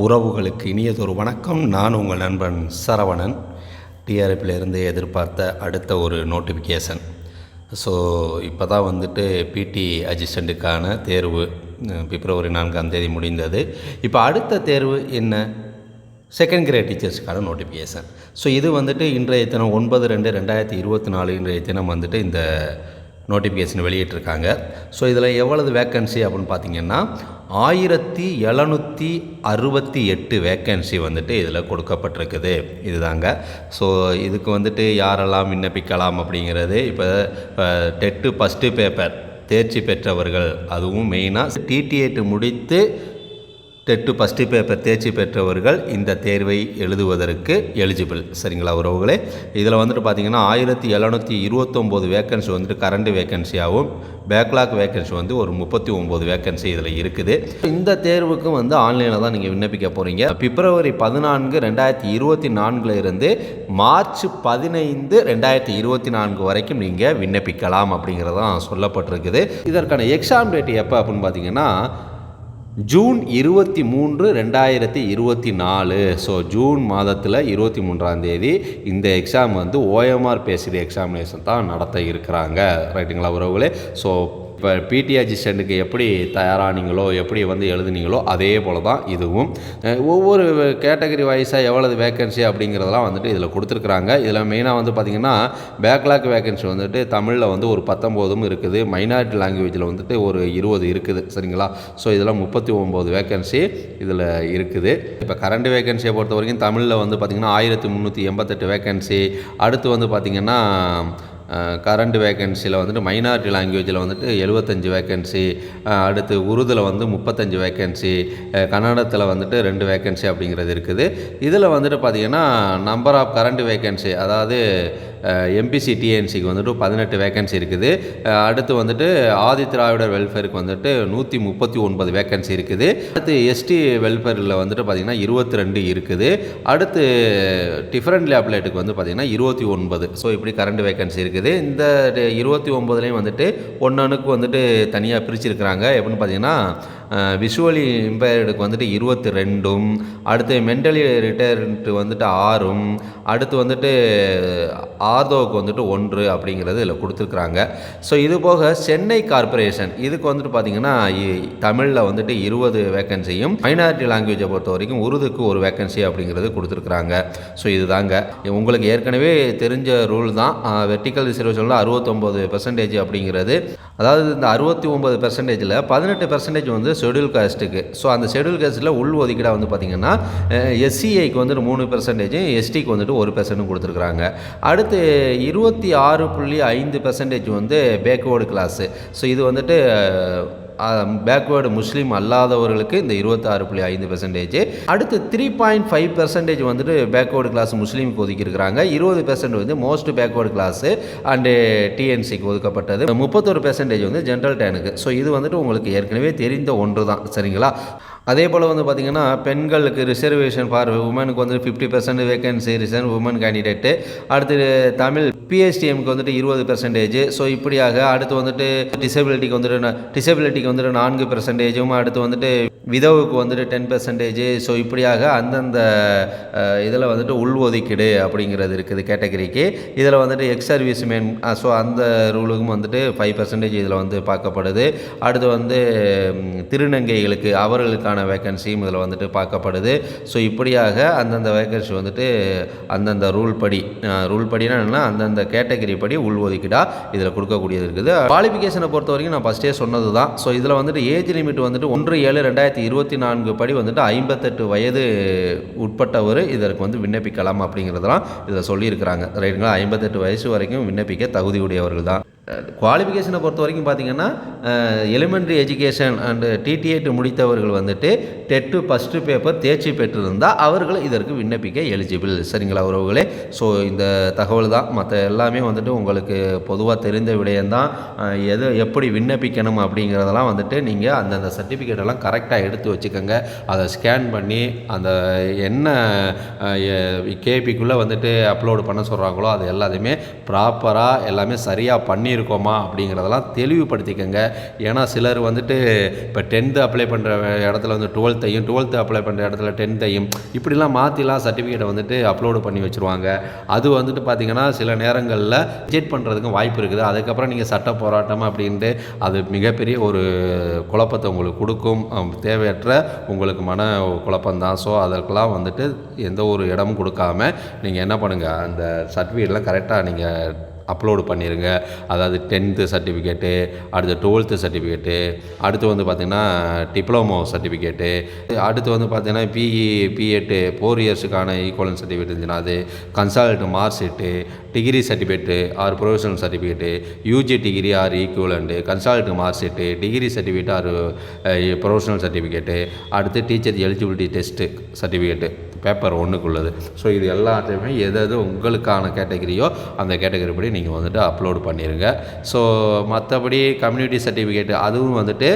உறவுகளுக்கு இனியதொரு வணக்கம். நான் உங்கள் நண்பன் சரவணன். டிஆர்எஃப்லேருந்து எதிர்பார்த்த அடுத்த ஒரு நோட்டிஃபிகேஷன் ஸோ இப்போ தான் வந்துட்டு பிடி அசிஸ்டண்ட்டுக்கான தேர்வு பிப்ரவரி நான்காம் தேதி முடிந்தது. இப்போ அடுத்த தேர்வு என்ன? செகண்ட் கிரேட் டீச்சர்ஸுக்கான நோட்டிஃபிகேஷன் ஸோ இது வந்துட்டு இன்றைய தினம் ஒன்பது ரெண்டு ரெண்டாயிரத்தி இருபத்தி நாலு இன்றைய தினம் வந்துட்டு இந்த நோட்டிஃபிகேஷன் வெளியிட்டிருக்காங்க. ஸோ இதில் எவ்வளவு வேக்கன்சி அப்படின்னு பார்த்தீங்கன்னா ஆயிரத்தி எழுநூற்றி அறுபத்தி எட்டு வேக்கன்சி வந்துட்டு இதில் கொடுக்கப்பட்டிருக்குது. இதுதாங்க. ஸோ இதுக்கு வந்துட்டு யாரெல்லாம் விண்ணப்பிக்கலாம் அப்படிங்கிறது இப்போ டெட்டு ஃபஸ்ட்டு பேப்பர் தேர்ச்சி பெற்றவர்கள் அதுவும் மெயினாக டிடிஏட்டு முடித்து டெட்டு ஃபஸ்ட்டு பேப்பர் தேர்ச்சி பெற்றவர்கள் இந்த தேர்வை எழுதுவதற்கு எலிஜிபிள் சரிங்களா உறவுகளே? இதில் வந்துட்டு பார்த்தீங்கன்னா ஆயிரத்தி எழுநூற்றி இருபத்தொம்போது வேக்கன்சி வந்துட்டு கரண்ட் வேக்கன்சியாகவும் பேக்லாக் வேக்கன்சி வந்து ஒரு முப்பத்தி ஒம்பது வேக்கன்சி இதில் இருக்குது. இந்த தேர்வுக்கும் வந்து ஆன்லைனில் தான் நீங்கள் விண்ணப்பிக்க போகிறீங்க பிப்ரவரி பதினான்கு ரெண்டாயிரத்தி இருபத்தி நான்கில் இருந்து மார்ச் பதினைந்து ரெண்டாயிரத்தி இருபத்தி நான்கு வரைக்கும் நீங்கள் விண்ணப்பிக்கலாம் அப்படிங்கிறதான் சொல்லப்பட்டிருக்குது. இதற்கான எக்ஸாம் டேட் எப்போ அப்படின்னு பார்த்தீங்கன்னா ஜூன் இருபத்தி மூன்று ரெண்டாயிரத்தி இருபத்தி நாலு. ஸோ ஜூன் மாதத்தில் இருபத்தி மூன்றாம் தேதி இந்த எக்ஸாம் வந்து ஓஎம்ஆர் பேசுகிற எக்ஸாமினேஷன் தான் நடத்த இருக்கிறாங்க. ரைட்டுங்களா உறவுகளே? ஸோ இப்போ பிடி அசிஸ்டண்ட்டுக்கு எப்படி தயாரானீங்களோ எப்படி வந்து எழுதுனீங்களோ அதே போல் தான் இதுவும் ஒவ்வொரு கேட்டகரி வைஸாக எவ்வளவு வேக்கன்சி அப்படிங்கிறதெல்லாம் வந்துட்டு இதில் கொடுத்துருக்குறாங்க. இதில் மெயினாக வந்து பார்த்திங்கன்னா பேக்லாக் வேக்கன்சி வந்துட்டு தமிழில் வந்து ஒரு பத்தொம்போதும் இருக்குது. மைனாரிட்டி லாங்குவேஜில் வந்துட்டு ஒரு இருபது இருக்குது. சரிங்களா? ஸோ இதில் முப்பத்தி ஒம்பது வேக்கன்சி இதில் இருக்குது. இப்போ கரண்ட் வேக்கன்சியை பொறுத்த வரைக்கும் தமிழில் வந்து பார்த்திங்கன்னா ஆயிரத்தி முந்நூற்றி எண்பத்தெட்டு வேக்கன்சி அடுத்து வந்து பார்த்திங்கன்னா கரண்ட் வேக்கன்சியில் வந்துட்டு மைனாரிட்டி லாங்குவேஜில் வந்துட்டு எழுபத்தஞ்சு வேக்கன்சி அடுத்து உருதில் வந்து முப்பத்தஞ்சு வேக்கன்சி கன்னடத்தில் வந்துட்டு ரெண்டு வேக்கன்சி அப்படிங்கிறது இருக்குது. இதில் வந்துட்டு பார்த்திங்கன்னா நம்பர் ஆஃப் கரண்ட் வேக்கன்சி அதாவது எம்பிசி டிஎன்சிக்கு வந்துட்டு பதினெட்டு வேக்கன்சி இருக்குது. அடுத்து வந்துட்டு ஆதி திராவிடர் வெல்ஃபேருக்கு வந்துட்டு நூற்றி முப்பத்தி ஒன்பது வேகன்சி இருக்குது அடுத்து எஸ்டி வெல்ஃபேரில் வந்துட்டு பார்த்திங்கன்னா இருபத்தி ரெண்டு இருக்குது. அடுத்து டிஃப்ரெண்ட் லேப்லேட்டுக்கு வந்து பார்த்திங்கன்னா இருபத்தி ஒன்பது ஸோ இப்படி கரண்ட் வேகன்சி இருக்குது. இந்த இருபத்தி ஒம்பதுலேயும் வந்துட்டு ஒன்றுக்கு வந்துட்டு தனியாக பிரிச்சிருக்கிறாங்க. எப்படின்னு பார்த்தீங்கன்னா விஷுவலி இம்பேர்டுக்கு வந்துட்டு இருபத்தி ரெண்டும் அடுத்து மென்டலி ரிட்டையர்டு வந்துட்டு ஆறும் அடுத்து வந்துட்டு ஆர்தோவுக்கு வந்துட்டு ஒன்று அப்படிங்கிறது இதில் கொடுத்துருக்குறாங்க. ஸோ இது போக சென்னை கார்ப்பரேஷன் இதுக்கு வந்துட்டு பார்த்தீங்கன்னா தமிழில் வந்துட்டு இருபது வேக்கன்சியும் மைனாரிட்டி லாங்குவேஜை பொறுத்த வரைக்கும் உருதுக்கு ஒரு வேக்கன்சி அப்படிங்கிறது கொடுத்துருக்குறாங்க. ஸோ இதுதாங்க. உங்களுக்கு ஏற்கனவே தெரிஞ்ச ரூல் தான். வெர்டிக்கல் ரிசர்வேஷனில் அறுபத்தொம்போது பெர்சன்டேஜ் அப்படிங்கிறது. அதாவது இந்த அறுபத்தி ஒம்பது பெர்சன்டேஜில் பதினெட்டு பெர்சன்டேஜ் வந்து ஷெடியூல் காஸ்ட்டுக்கு ஸோ அந்த ஷெடியூல் காஸ்ட்டில் உள் ஒதுக்கீடாக வந்து பார்த்திங்கன்னா எஸ்சிஐக்கு வந்துட்டு மூணு பெர்சன்டேஜும் எஸ்டிக்கு வந்துட்டு ஒரு பெர்சன்ட்டும் கொடுத்துருக்குறாங்க. அடுத்து இருபத்தி ஆறு புள்ளி ஐந்து பெர்சன்டேஜ் வந்து பேக்வேர்டு கிளாஸு ஸோ இது வந்துட்டு பேக்வேர்டு முஸ்லீம் அல்லாதவர்களுக்கு இந்த இருபத்தாறு புள்ளி ஐந்து பெர்சன்டேஜ் அடுத்து த்ரீ பாயிண்ட் ஃபைவ் பெர்சன்டேஜ் வந்துட்டு பேக்வேர்டு கிளாஸ் முஸ்லீமுக்கு ஒதுக்கியிருக்கிறாங்க. இருபது பெர்சன்ட் வந்து மோஸ்ட் பேக்வேர்டு கிளாஸு அண்டு டிஎன்சிக்கு ஒதுக்கப்பட்டது. முப்பத்தொரு பெர்சன்டேஜ் வந்து ஜென்ரல் டேனுக்கு ஸோ இது வந்துட்டு உங்களுக்கு ஏற்கனவே தெரிந்த ஒன்று தான் சரிங்களா? அதே போல் வந்து பார்த்திங்கன்னா பெண்களுக்கு ரிசர்வேஷன் ஃபார் உமனுக்கு வந்து fifty percent vacancy reserve women candidate அடுத்து தமிழ் பிஎஸ்டிஎம்க்கு வந்துட்டு இருபது பெர்சன்டேஜ் ஸோ இப்படியாக அடுத்து வந்துட்டு டிசபிலிட்டிக்கு வந்துட்டு டிசபிலிட்டிக்கு வந்துட்டு நான்கு பெர்சன்டேஜும் அடுத்து வந்துட்டு விதவுக்கு வந்துட்டு டென் பெர்சன்டேஜ் ஸோ இப்படியாக அந்தந்த இதில் வந்துட்டு உள்ஒதுக்கீடு அப்படிங்கிறது இருக்குது கேட்டகரிக்கு. இதில் வந்துட்டு எக்ஸ் சர்வீஸ் மேன் ஸோ அந்த ரூலுக்கும் வந்துட்டு ஃபைவ் பர்சன்டேஜ் இதில் வந்து பார்க்கப்படுது. அடுத்து வந்து திருநங்கைகளுக்கு அவர்களுக்கான வேக்கன்சியும் இதில் வந்துட்டு பார்க்கப்படுது. ஸோ இப்படியாக அந்தந்த வேக்கன்சி வந்துட்டு அந்தந்த ரூல் படி ரூல் படினா என்னென்னா அந்தந்த கேட்டகரி படி உள்ஒதுக்கீடாக இதில் கொடுக்கக்கூடியது இருக்குது. குவாலிஃபிகேஷனை பொறுத்த வரைக்கும் நான் ஃபஸ்ட்டே சொன்னது தான் ஸோ இதில் வந்துட்டு ஏஜ் லிமிட் வந்துட்டு ஒன்று ஏழு ரெண்டாயிரத்தி இருபத்தி நான்கு படி வந்துட்டு ஐம்பத்தெட்டு வயது உட்பட்டவர் இதற்கு வந்து விண்ணப்பிக்கலாம் அப்படிங்கிறதெல்லாம் இதில் சொல்லியிருக்கிறாங்க. ரைட்டுங்களா ஐம்பத்தெட்டு வயசு வரைக்கும் விண்ணப்பிக்க தகுதியுடையவர்கள் தான் குவாலிஃபிகேஷனை பொறுத்த வரைக்கும் பார்த்தீங்கன்னா எலிமெண்ட்ரி எஜுகேஷன் அண்டு டிடிஏட் முடித்தவர்கள் வந்துட்டு டெட்டு ஃபஸ்ட்டு பேப்பர் தேர்ச்சி பெற்றிருந்தால் அவர்கள் இதற்கு விண்ணப்பிக்க எலிஜிபிள். சரிங்களா உறவுகளே? ஸோ இந்த தகவல் தான். மற்ற எல்லாமே வந்துட்டு உங்களுக்கு பொதுவாக தெரிந்த விடயம்தான். எது எப்படி விண்ணப்பிக்கணும் அப்படிங்கிறதெல்லாம் வந்துட்டு நீங்கள் அந்தந்த சர்டிஃபிகேட் எல்லாம் கரெக்டாக எடுத்து வச்சுக்கோங்க. அதை ஸ்கேன் பண்ணி அந்த என்ன கேபிக்குள்ளே வந்துட்டு அப்லோடு பண்ண சொல்கிறாங்களோ அது எல்லாத்தையுமே ப்ராப்பராக எல்லாமே சரியாக பண்ணியிருக்கோமா அப்படிங்கிறதெல்லாம் தெளிவுபடுத்திக்கோங்க. ஏன்னா சிலர் வந்துட்டு இப்போ டென்த்து அப்ளை பண்ணுற இடத்துல வந்து டுவெல்த் டுவெல்த்தையும் டுவெல்த்து அப்ளை பண்ணுற இடத்துல டென்த்தையும் இப்படிலாம் மாற்றிலாம் சர்டிஃபிகேட்டை வந்துட்டு அப்லோடு பண்ணி வச்சுருவாங்க. அது வந்துட்டு பார்த்திங்கன்னா சில நேரங்களில் ரிஜெக்ட் பண்ணுறதுக்கும் வாய்ப்பு இருக்குது. அதுக்கப்புறம் நீங்கள் சட்ட போராட்டம் அப்படின்ட்டு அது மிகப்பெரிய ஒரு குழப்பத்தை உங்களுக்கு கொடுக்கும். தேவையற்ற உங்களுக்கு மன குழப்பம்தான் ஸோ அதற்கெல்லாம் வந்துட்டு எந்த ஒரு இடமும் கொடுக்காம நீங்கள் என்ன பண்ணுங்கள் அந்த சர்டிஃபிகேட்லாம் கரெக்டாக நீங்கள் அப்லோடு பண்ணிடுங்க அதாவது டென்த்து சர்டிஃபிகேட்டு அடுத்து டுவெல்த்து சர்டிஃபிகேட்டு அடுத்து வந்து பார்த்திங்கன்னா டிப்ளமோ சர்டிஃபிகேட்டு அடுத்து வந்து பார்த்திங்கன்னா பிஇ பிஎட்டு ஃபோர் இயர்ஸுக்கான ஈக்குவலன் சர்டிஃபிகேட் இருந்துச்சுன்னா அது consolidated mark sheet degree certificate or professional certificate UG degree or equivalent consolidated mark sheet degree certificate or professional certificate அடுத்து teacher eligibility test certificate paper ஒன்றுக்குள்ளது so இது எல்லாத்தையுமே எது எது உங்களுக்கான கேட்டகரியோ அந்த கேட்டகரி படி நீங்கள் வந்துட்டு அப்லோடு பண்ணிடுங்க ஸோ மற்றபடி கம்யூனிட்டி சர்டிஃபிகேட் அதுவும் வந்துட்டு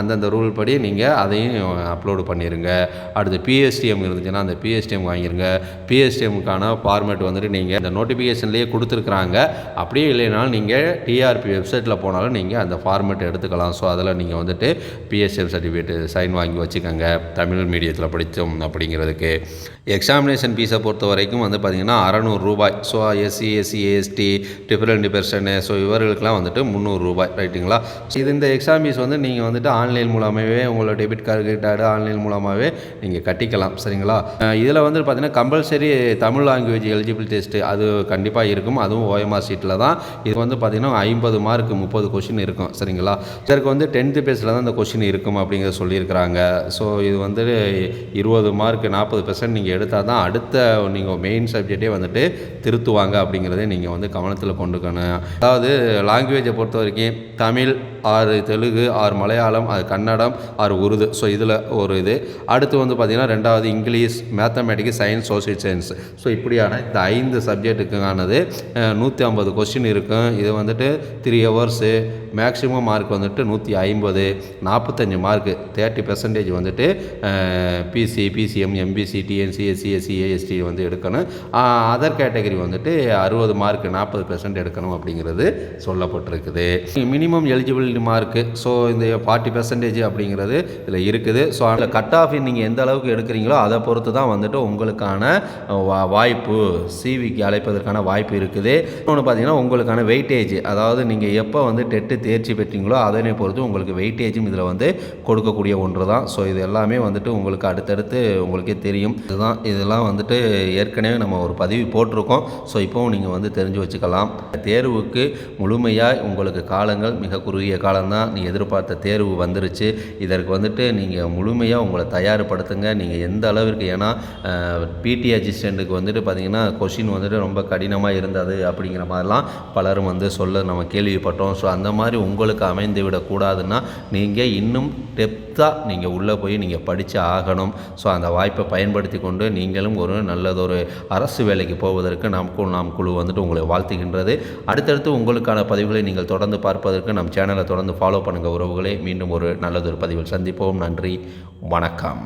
அந்தந்த ரூல் படி நீங்கள் அதையும் அப்லோடு பண்ணிடுங்க அடுத்து பிஎஸ்டிஎம் இருந்துச்சுன்னா அந்த பிஎஸ்டிஎம் வாங்கிடுங்க பிஎஸ்டிஎம்க்கான ஃபார்மேட் வந்துட்டு நீங்கள் இந்த நோட்டிஃபிகேஷன்லேயே கொடுத்துருக்குறாங்க. அப்படியே இல்லைனாலும் நீங்கள் டிஆர்பி வெப்சைட்டில் போனாலும் நீங்கள் அந்த ஃபார்மேட் எடுத்துக்கலாம். ஸோ அதில் நீங்கள் வந்துட்டு பிஎஸ்டிஎம் சர்டிஃபிகேட் சைன் வாங்கி வச்சுக்கோங்க. தமிழ் மீடியத்தில் படித்தோம் அப்படிங்கிறதுக்கு. எக்ஸாமினேஷன் ஃபீஸை பொறுத்த வரைக்கும் வந்து பார்த்திங்கன்னா அறநூறு ரூபாய். So SC SC AST different person so இவர்களுக்கெல்லாம் வந்துட்டு முந்நூறு ரூபாய். ரைட்டுங்களா ஸோ இது இந்த எக்ஸாம் ஃபீஸ் வந்து நீங்கள் வந்துட்டு ஆன்லைன் மூலமாகவே உங்களோட debit card credit card online மூலமாகவே நீங்கள் கட்டிக்கலாம். சரிங்களா? இதில் வந்து பார்த்திங்கன்னா compulsory Tamil language eligible test அது கண்டிப்பாக இருக்கும். அதுவும் ஓஎம்ஆர் சீட்டில் தான். இது வந்து பார்த்திங்கன்னா ஐம்பது மார்க் முப்பது கொஷின் இருக்கும். சரிங்களா? இதற்கு வந்து டென்த்து பேஸில் தான் இந்த கொஷின் இருக்கும் அப்படிங்கிறத சொல்லியிருக்கிறாங்க. ஸோ இது வந்து இருபது மார்க் நாற்பது பெர்சன்ட் நீங்கள் எடுத்தால் தான் அடுத்த நீங்கள் மெயின் சப்ஜெக்டே வந்துட்டு திருத்துவாங்க அப்படிங்கிறதே நீங்கள் வந்து கவனத்தில் கொண்டுக்கணும். அதாவது லாங்குவேஜை பொறுத்த வரைக்கும் தமிழ் ஆறு தெலுங்கு ஆறு மலையாளம் அது கன்னடம் ஆறு உருது. ஸோ இதில் ஒரு இது. அடுத்து வந்து பார்த்திங்கன்னா ரெண்டாவது English mathematics science social science so இப்படியான இந்த ஐந்து சப்ஜெக்ட்டுக்கானது நூற்றி ஐம்பது கொஸ்டின் இருக்கும். இது வந்துட்டு த்ரீ ஹவர்ஸு மேக்ஸிமம் மார்க் வந்துட்டு நூற்றி ஐம்பது நாற்பத்தஞ்சு மார்க்கு தேர்ட்டி பெர்சன்டேஜ் வந்துட்டு BC BCM MBC DNC SCSC AST வந்து எடுக்கணும். அதர் கேட்டகரி வந்துட்டு அறுபது மார்க் நாற்பது பெர்சன்ட் எடுக்கணும் அப்படிங்கிறது சொல்லப்பட்டிருக்குது. மினிமம் எலிஜிபிலிட்டி மார்க்கு ஸோ இந்த ஃபார்ட்டி பெர்சன்டேஜ் அப்படிங்கிறது இதில் இருக்குது. ஸோ அதில் கட் ஆஃப் நீங்கள் எந்த அளவுக்கு எடுக்கிறீங்களோ அதை பொறுத்து தான் வந்துட்டு உங்களுக்கான வா- வாய்ப்பு சிவிக்கு அழைப்பதற்கான வாய்ப்பு இருக்குது. இன்னொன்று பார்த்தீங்கன்னா உங்களுக்கான வெயிட்டேஜ் அதாவது நீங்கள் எப்போ வந்து டெட்டு தேர்ச்சி பெற்றீங்களோ அதனை பொறுத்து உங்களுக்கு வெயிட்டேஜும் இதில் வந்து கொடுக்கக்கூடிய ஒன்று தான் ஸோ இது எல்லாமே வந்துட்டு உங்களுக்கு அடுத்தடுத்து உங்களுக்கே தெரியும். இதுதான் இதெல்லாம் வந்துட்டு ஏற்கனவே நம்ம ஒரு பதிவு போட்டிருக்கோம். ஸோ இப்போவும் நீங்கள் வந்து தெரிஞ்சு வச்சுக்கலாம். தேர்வுக்கு முழுமையாக உங்களுக்கு காலங்கள் மிக குறுகிய காலம்தான். நீ எதிர்பார்த்த தேர்வு வந்துருச்சு. இதற்கு வந்துட்டு நீங்கள் முழுமையாக உங்களை தயார்படுத்துங்க. நீங்கள் எந்த அளவிற்கு ஏன்னா பிடி அசிஸ்டண்ட்டுக்கு வந்துட்டு பார்த்திங்கன்னா கொஷின் வந்துட்டு ரொம்ப கடினமாக இருந்தது அப்படிங்கிற மாதிரிலாம் பலரும் வந்து சொல்ல நம்ம கேள்விப்பட்டோம். ஸோ அந்த மாதிரி உங்களுக்கு அமைந்து விடக்கூடாதுன்னா நீங்கள் இன்னும் டெப்த்தாக நீங்கள் உள்ளே போய் நீங்கள் படித்து ஆகணும். ஸோ அந்த வாய்ப்பை பயன்படுத்தி கொண்டு நீங்களும் ஒரு நல்லதொரு அரசு வேலைக்கு போவதற்கு நாம் நாம் குழு வந்துட்டு உங்களை வாழ்த்துகின்றது. அடுத்தடுத்து உங்களுக்கான பதிவுகளை நீங்கள் தொடர்ந்து பார்ப்பதற்கு நம் சேனலை தொடர்ந்து ஃபாலோ பண்ணுங்கள் உறவுகளே. மீண்டும் ஒரு நல்லதொரு பதிவில் சந்திப்போம். நன்றி. வணக்கம்.